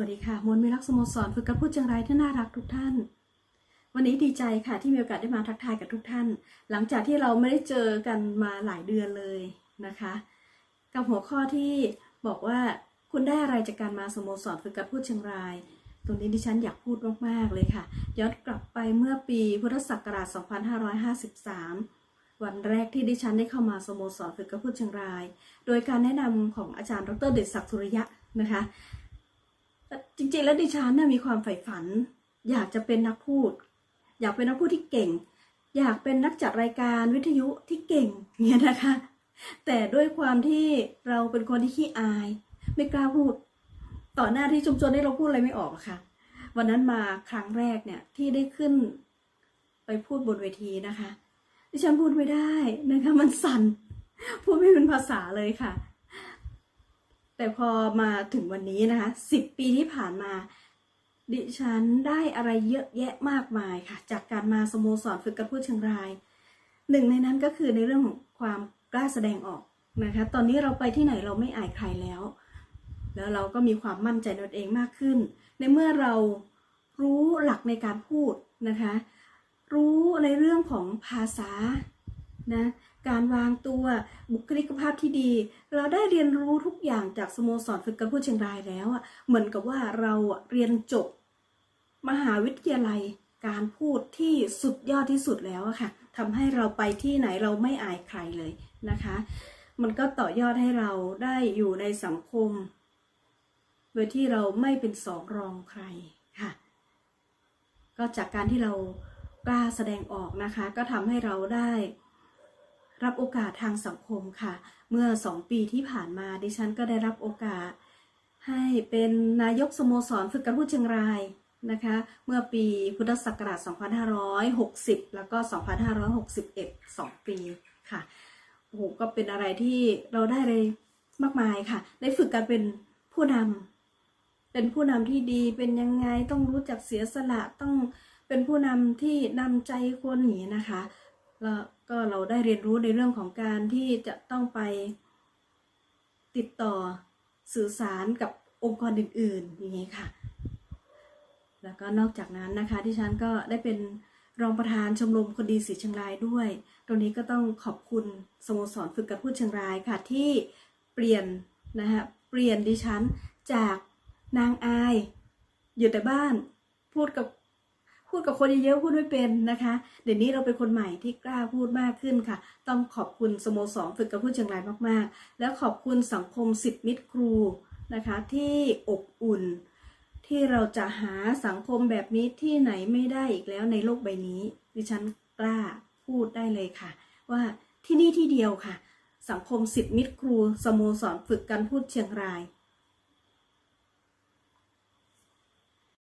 วัสดีค่ะมนต์มิรักสโมสรฝึกการพูดจังไรที่น่ารักทุกท่าน วันนี้ดีใจค่ะที่มีโอกาสได้มาทักทายกับทุกท่าน หลังจากที่เราไม่ได้เจอกันมาหลายเดือนเลยนะคะ กับหัวข้อที่บอกว่าคุณได้อะไรจากการมาสโมสรฝึกการพูดเชียงราย ตรงนี้ดิฉันอยากพูดมากๆเลยค่ะ ย้อนกลับไปเมื่อปีพุทธศักราช 2553 วันแรกที่ดิฉันได้เข้ามาสโมสรฝึกการพูดเชียงราย โดยการแนะนำของอาจารย์ดรเดชศักดิ์สุริยะนะคะ จริงๆ แล้วดิฉันน่ะมีความใฝ่ฝัน อยากจะเป็นนักพูด อยากเป็นนักพูดที่เก่ง อยากเป็นนักจัดรายการวิทยุที่เก่งเนี่ยนะคะ แต่ด้วยความที่เราเป็นคนที่ขี้อาย ไม่กล้าพูด ต่อหน้าที่ชุมชนนี่เราพูดอะไรไม่ออกอะค่ะ วันนั้นมาครั้งแรกเนี่ยที่ได้ขึ้นไปพูดบนเวทีนะคะ ดิฉันพูดไม่ได้นะคะมันสั่นพูดไม่เป็นภาษาเลยค่ะ แต่พอมาถึงวันนี้นะคะสิบปีที่ผ่านมา ดิฉันได้อะไรเยอะแยะมากมายค่ะ จากการมาสโมสรฝึกการพูดเชียงราย หนึ่งในนั้นก็คือในเรื่องของความกล้าแสดงออกนะคะ ตอนนี้เราไปที่ไหนเราไม่อายใครแล้ว แล้วเราก็มีความมั่นใจในตนเองมากขึ้น ในเมื่อเรารู้หลักในการพูดนะคะ รู้ในเรื่องของภาษานะ การวางตัว บุคลิกภาพที่ดี เราได้เรียนรู้ทุกอย่างจากสโมสรฝึกการพูดเชียงรายแล้วอะเหมือนกับว่าเราเรียนจบ มหาวิทยาลัยการพูดที่สุดยอดที่สุดแล้วอะค่ะทำให้เราไปที่ไหนเราไม่อายใครเลยนะคะ มันก็ต่อยอดให้เราได้อยู่ในสังคม โดยที่เราไม่เป็นสองรองใครค่ะ ก็จากการที่เรากล้าแสดงออกนะคะ ก็ทำให้เราได้ รับโอกาสทางสังคมค่ะ เมื่อสองปีที่ผ่านมาดิฉันก็ได้รับโอกาส ให้เป็นนายกสโมสรฝึกการพูดเชียงรายนะคะ เมื่อปีพุทธศักราช 2560 แล้วก็ 2561 2 ปีค่ะโอ้โหก็เป็นอะไรที่เราได้เลยมากมายค่ะ ได้ฝึกการเป็นผู้นำเป็นผู้นำที่ดีเป็นยังไงต้องรู้จักเสียสละต้องเป็นผู้นำที่นำใจคนอย่างนี้นะคะ แล้วก็เราได้เรียนรู้ในเรื่องของการที่จะต้องไปติดต่อสื่อสารกับองค์กรอื่นๆอย่างนี้ค่ะ แล้วก็นอกจากนั้นนะคะที่ฉันก็ได้เป็นรองประธานชมรมคนดีสีเชียงรายด้วย ตรงนี้ก็ต้องขอบคุณสโมสรฝึกการพูดเชียงรายค่ะที่เปลี่ยนนะคะเปลี่ยนดิฉันจากนางอาย อยู่แต่บ้านพูดกับ พูดกับคนเยอะๆพูดไม่เป็นนะคะ เดี๋ยวนี้เราเป็นคนใหม่ที่กล้าพูดมากขึ้นค่ะ ต้องขอบคุณสโมสรฝึกการพูดเชียงรายมากๆ แล้วขอบคุณสังคมสิทธิมิตรครูนะคะ ที่อบอุ่น ที่เราจะหาสังคมแบบนี้ที่ไหนไม่ได้อีกแล้วในโลกใบนี้ ดิฉันกล้าพูดได้เลยค่ะ ว่าที่นี่ที่เดียวค่ะ สังคมสิทธิมิตรครูสโมสรฝึกการพูดเชียงราย